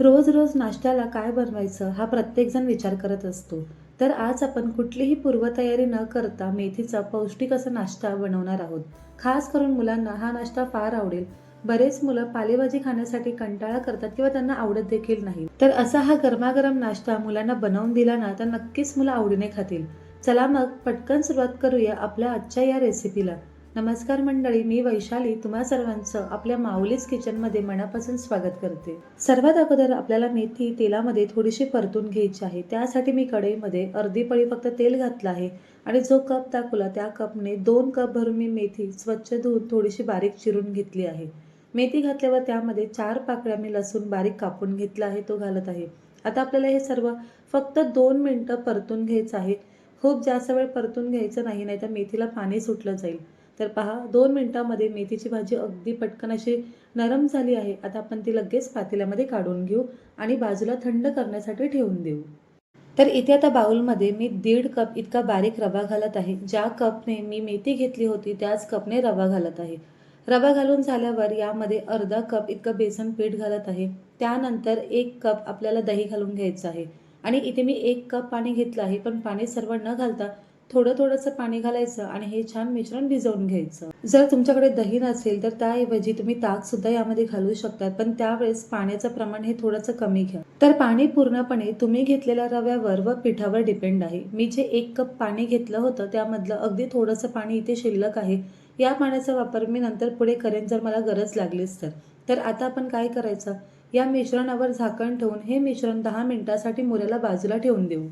रोज रोज नाश्त्याला काय बनवायचं हा प्रत्येकजण विचार करत असतो. तर आज आपण कुठलीही पूर्वतयारी न करता मेथीचा पौष्टिक असा नाश्ता बनवणार आहोत. खास करून मुलांना हा नाश्ता फार आवडेल. बरेच मुलं पालेभाजी खाण्यासाठी कंटाळा करतात किंवा त्यांना आवडत देखील नाही. तर असा हा गरमागरम नाश्ता मुलांना बनवून दिला ना तर नक्कीच मुलं आवडीने खातील. चला मग पटकन सुरुवात करूया आपल्या आजच्या या रेसिपीला नमस्कार मंडळी मी वैशाली तुम्हा सर्वांचं आपल्या माऊलीज किचनमध्ये मनापासून स्वागत करते. सर्वात अगोदर आपल्याला मेथी तेलामध्ये थोडीशी परतून घ्यायची आहे. त्यासाठी मी कढईमध्ये अर्धी पळी फक्त तेल घातलं आहे आणि जो कप दाखवला त्या कपने दोन कप भरून मी मेथी स्वच्छ धुवून थोडीशी बारीक चिरून घेतली आहे. मेथी घातल्यावर त्यामध्ये चार पाकळ्या मी लसूण बारीक कापून घेतला आहे तो घालत आहे. आता आपल्याला हे सर्व फक्त दोन मिनटं परतून घ्यायचं आहे. खूप जास्त वेळ परतून घ्यायचं नाही नाही तर मेथीला पाणी सुटलं जाईल. तर पहा दोन मिनटामध्ये मेथीची भाजी अगदी पटकन अशी नरम झाली आहे. आता आपण ती लगेच पातेल्यामध्ये काढून घेऊ आणि बाजूला थंड करण्यासाठी ठेवून देऊ. तर इथे आता बाउलमध्ये मी दीड कप इतका बारीक रवा घालत आहे. ज्या कपने मी मेथी घेतली होती त्याच कपने रवा घालत आहे. रवा घालून झाल्यावर यामध्ये अर्धा कप इतकं बेसन पीठ घालत आहे. त्यानंतर एक कप आपल्याला दही घालून घ्यायचं आहे. आणि इथे मी एक कप पाणी घेतलं आहे पण पाणी सर्व न घालता थोडं थोडंसं पाणी घालायचं आणि हे छान मिश्रण भिजवून घ्यायचं. जर तुमच्याकडे दही नसेल तर त्याऐवजी तुम्ही ताक सुद्धा यामध्ये घालू शकतात पण त्यावेळेस पाण्याचं प्रमाण हे थोडंसं कमी घ्या. तर पाणी पूर्णपणे तुम्ही घेतलेल्या रव्यावर व पिठावर डिपेंड आहे. मी जे एक कप पाणी घेतलं होतं त्यामधलं अगदी थोडंसं पाणी इथे शिल्लक आहे. या पाण्याचा वापर मी नंतर पुढे करेन जर मला गरज लागलीच तर. तर आता आपण काय करायचं? या मिश्रणावर झाकण ठेवून हे मिश्रण दहा मिनिटासाठी मुऱ्याला बाजूला ठेवून देऊ.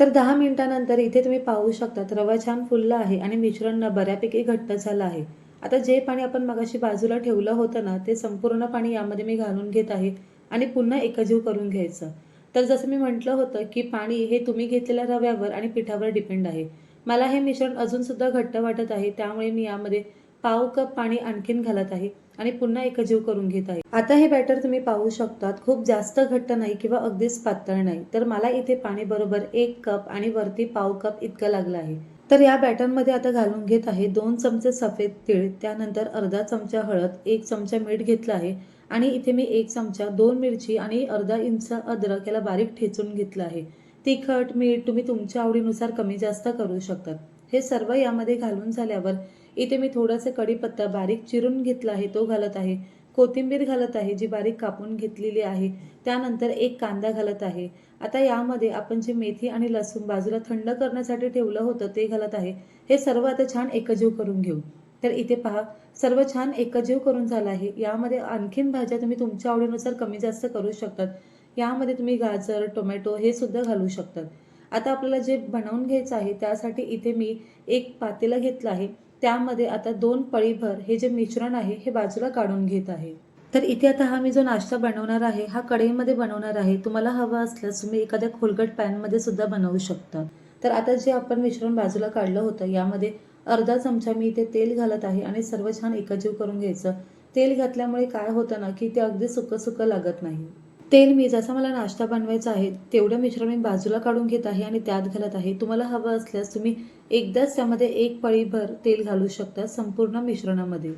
तर दहा मिनिटानंतर इथे तुम्ही पाहू शकतात रवा छान फुलला आहे आणि मिश्रण बऱ्यापैकी घट्ट झालं आहे. आता जे पाणी आपण मगाशी बाजूला ठेवलं होतं ना ते संपूर्ण पाणी यामध्ये मी घालून घेत आहे आणि पुन्हा एकजीव करून घ्यायचं. तर जसं मी म्हटलं होतं की पाणी हे तुम्ही घेतलेल्या रव्यावर आणि पिठावर डिपेंड आहे. मला हे मिश्रण अजूनसुद्धा घट्ट वाटत आहे त्यामुळे मी यामध्ये पाव कप पाणी आणखीन घालत आहे आणि पुन्हा एकजीव करून घेत आहे. आता हे बॅटर तुम्ही पाहू शकतात खूप जास्त घट्ट नाही किंवा अगदीच पातळ नाही. तर मला इथे पाणी बरोबर एक कप आणि वरती पाव कप इतकं लागलं आहे. तर या बॅटरमध्ये आता घालून घेत आहे दोन चमचे सफेद तीळ त्यानंतर अर्धा चमचा हळद एक चमचा मीठ घेतलं आहे आणि इथे मी एक चमचा दोन मिरची आणि अर्धा इंच अद्रक याला बारीक ठेचून घेतलं आहे. तिखट मीठ तुम्ही तुमच्या आवडीनुसार कमी जास्त करू शकतात. हे सर्व यामध्ये घालून झाल्यावर इथे मी थोडासा कढीपत्ता बारीक चिरून घेतला आहे तो घालत आहे. कोथिंबीर घालत आहे जी बारीक कापून घेतलेली आहे. त्यानंतर एक कांदा घालत आहे. आता यामध्ये आपण जे मेथी आणि लसूण बाजूला थंड करण्यासाठी ठेवलं होतं ते घालत आहे. हे सर्व आता छान एकजीव करून घेऊ. तर इथे पहा सर्व छान एकजीव करून झालं आहे. यामध्ये आणखीन भाज्या तुम्ही तुमच्या आवडीनुसार कमी जास्त करू शकतात. यामध्ये तुम्ही गाजर टोमॅटो हे सुद्धा घालू शकतात. आता आपल्याला जे बनवून घ्यायचं आहे त्यासाठी इथे मी एक पातेलं घेतलं आहे. त्यामध्ये आता दोन पळीभर हे जे मिश्रण आहे हे बाजूला काढून घेत आहे. तर इथे आता हा मी जो नाश्ता बनवणार आहे हा कढईमध्ये बनवणार आहे. तुम्हाला हवा असल्यास तुम्ही एखाद्या खोलगट पॅनमध्ये सुद्धा बनवू शकता. तर आता जे आपण मिश्रण बाजूला काढलं होतं यामध्ये अर्धा चमचा मी इथे तेल घालत आहे आणि सर्व छान एकजीव करून घ्यायचं. तेल घातल्यामुळे काय होतं ना की ते अगदी सुकं सुकं लागत नाही. तेल मी जसा मला नाश्ता बनवायचा आहे तेवढं मिश्रण मी बाजूला काढून घेत आहे आणि त्यात घालत आहे. तुम्हाला हवं असल्यास तुम्ही एकदाच त्यामध्ये एक पळीभर तेल घालू शकता संपूर्ण मिश्रणामध्ये.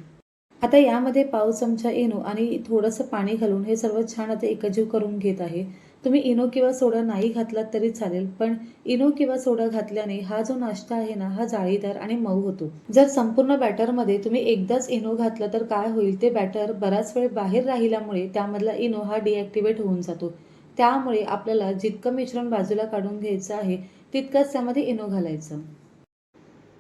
आता यामध्ये पाव चमचा इनो आणि थोडंसं पाणी घालून हे सर्व छान आता एकजीव करून घेत आहे. तुम्ही इनो किंवा सोडा नाही घातलात तरी चालेल पण इनो किंवा सोडा घातल्याने हा जो नाश्ता आहे ना हा जाळीदार आणि मऊ होतो. जर संपूर्ण बॅटरमध्ये तुम्ही एकदाच इनो घातलं तर काय होईल ते बॅटर बराच वेळ बाहेर राहिल्यामुळे त्यामधला इनो हा डिॲक्टिवेट होऊन जातो. त्यामुळे आपल्याला जितकं मिश्रण बाजूला काढून घ्यायचं आहे तितकंच त्यामध्ये इनो घालायचं.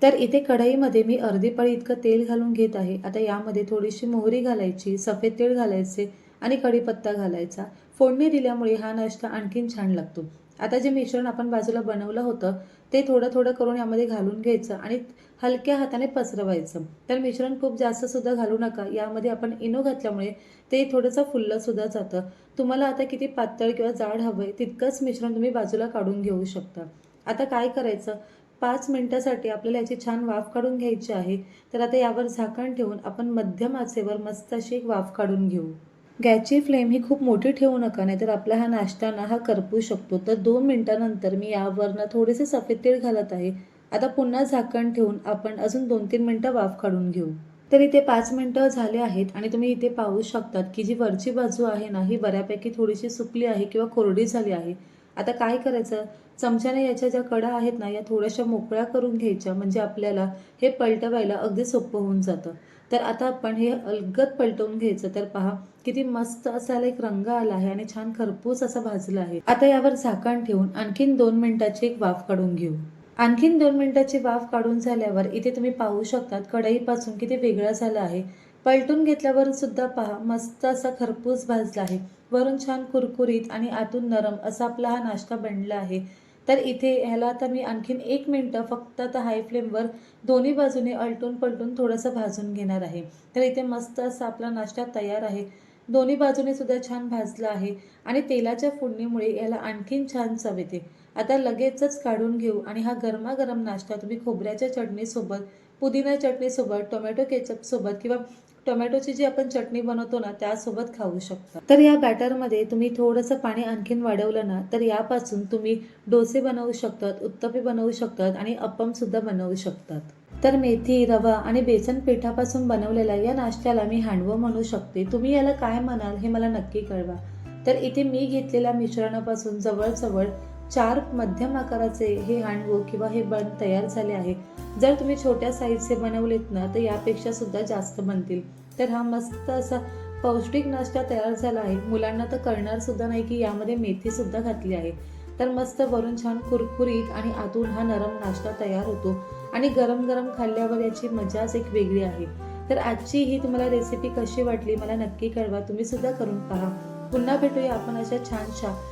तर इथे कढईमध्ये मी अर्धी पळी इतकं तेल घालून घेत आहे. आता यामध्ये थोडीशी मोहरी घालायची सफेद तीळ घालायचे आणि कढीपत्ता घालायचा. फोडणी दिल्यामुळे हा नाश्ता आणखीन छान लागतो. आता जे मिश्रण आपण बाजूला बनवलं होतं ते थोडं थोडं करून यामध्ये घालून घ्यायचं आणि हलक्या हाताने पसरवायचं. तर मिश्रण खूप जास्त सुद्धा घालू नका. यामध्ये आपण इनो घातल्यामुळे ते थोडंसं फुललंसुद्धा जातं. तुम्हाला आता किती पातळ किंवा जाड हवं आहे तितकंच मिश्रण तुम्ही बाजूला काढून घेऊ शकता. आता काय करायचं? पाच मिनटासाठी आपल्याला याची छान वाफ काढून घ्यायची आहे. तर आता यावर झाकण ठेवून आपण मध्यम आचेवर मस्त अशी एक वाफ काढून घेऊ. गॅसची फ्लेम ही खूप मोठी ठेवू नका नाहीतर आपला हा नाश्ता ना हा करपू शकतो. तर दोन मिनटानंतर मी यावरनं थोडेसे सफेद तीळ घालत आहे. आता पुन्हा झाकण ठेवून आपण अजून दोन तीन मिनटं वाफ काढून घेऊ. तर इथे पाच मिनटं झाले आहेत आणि तुम्ही इथे पाहू शकतात की जी वरची बाजू आहे ना ही बऱ्यापैकी थोडीशी सुकली आहे किंवा कोरडी झाली आहे. आता काय करायचं? चमच्याने याच्या ज्या कडा आहेत ना या थोड्याशा मोकळ्या करून घ्यायच्या. म्हणजे आपल्याला हे पलटवायला अगदी सोपं होऊन जातं. तर आता आपण हे अलगद पलटवून घ्यायचं. तर पहा किती मस्त असायला एक रंग आला आहे आणि छान खरपूस असा भाजला आहे. आता यावर झाकण ठेवून आणखीन दोन मिनिटाची एक वाफ काढून घेऊ. आणखीन दोन मिनिटाची वाफ काढून झाल्यावर इथे तुम्ही पाहू शकतात कढईपासून किती वेगळा झाला आहे. पलटून घेतल्यावर सुद्धा पहा मस्त असा खरपूस भाजला आहे. वरून छान कुरकुरीत आणि आतून नरम असा आपला हा नाश्ता बनला आहे. तर इथे ह्याला आता मी आणखीन एक मिनटं फक्त आता हाय फ्लेमवर दोन्ही बाजूने अलटून पलटून थोडंसं भाजून घेणार आहे. तर इथे मस्त असा आपला नाश्ता तयार आहे. दोन्ही बाजूने सुद्धा छान भाजला आहे आणि तेलाच्या फोडणीमुळे याला आणखीन छान चव येते. आता लगेचच काढून घेऊ आणि हा गरमागरम नाश्ता तुम्ही खोबऱ्याच्या चटणीसोबत पुदिना चटणीसोबत टोमॅटो केचपसोबत किंवा टोमॅटोची जी आपण चटणी बनवतो ना त्यासोबत खाऊ शकता. तर या बॅटरमध्ये तुम्ही थोडंसं पाणी आणखीन वाढवलं ना तर यापासून तुम्ही डोसे बनवू शकतात उत्तपे बनवू शकतात आणि अप्पमसुद्धा बनवू शकतात. तर मेथी रवा आणि बेसन पिठापासून बनवलेल्या या नाश्त्याला मी हांडवं म्हणू शकते. तुम्ही याला काय म्हणाल हे मला नक्की कळवा. तर इथे मी घेतलेल्या मिश्रणापासून जवळजवळ चार मध्यम आकाराचे हे हांडवं किंवा हे बन तयार झाले आहे. जर तुम्ही छोट्या साईजचे बनवलेत ना तर यापेक्षा सुद्धा जास्त बनतील. तर हा मस्त असा पौष्टिक नाश्ता तयार झाला आहे. मुलांना तर कळणार सुद्धा नाही की यामध्ये मेथी सुद्धा घातली आहे. तर मस्त वरून छान कुरकुरीत आणि आतून हा नरम नाश्ता तयार होतो. आणि गरम गरम खाल्ल्यावर याची मजाच एक वेगळी आहे. तर आजची ही तुम्हाला रेसिपी कशी वाटली मला नक्की कळवा. तुम्ही सुद्धा करून पहा. पुन्हा भेटूया आपण अशा छानशा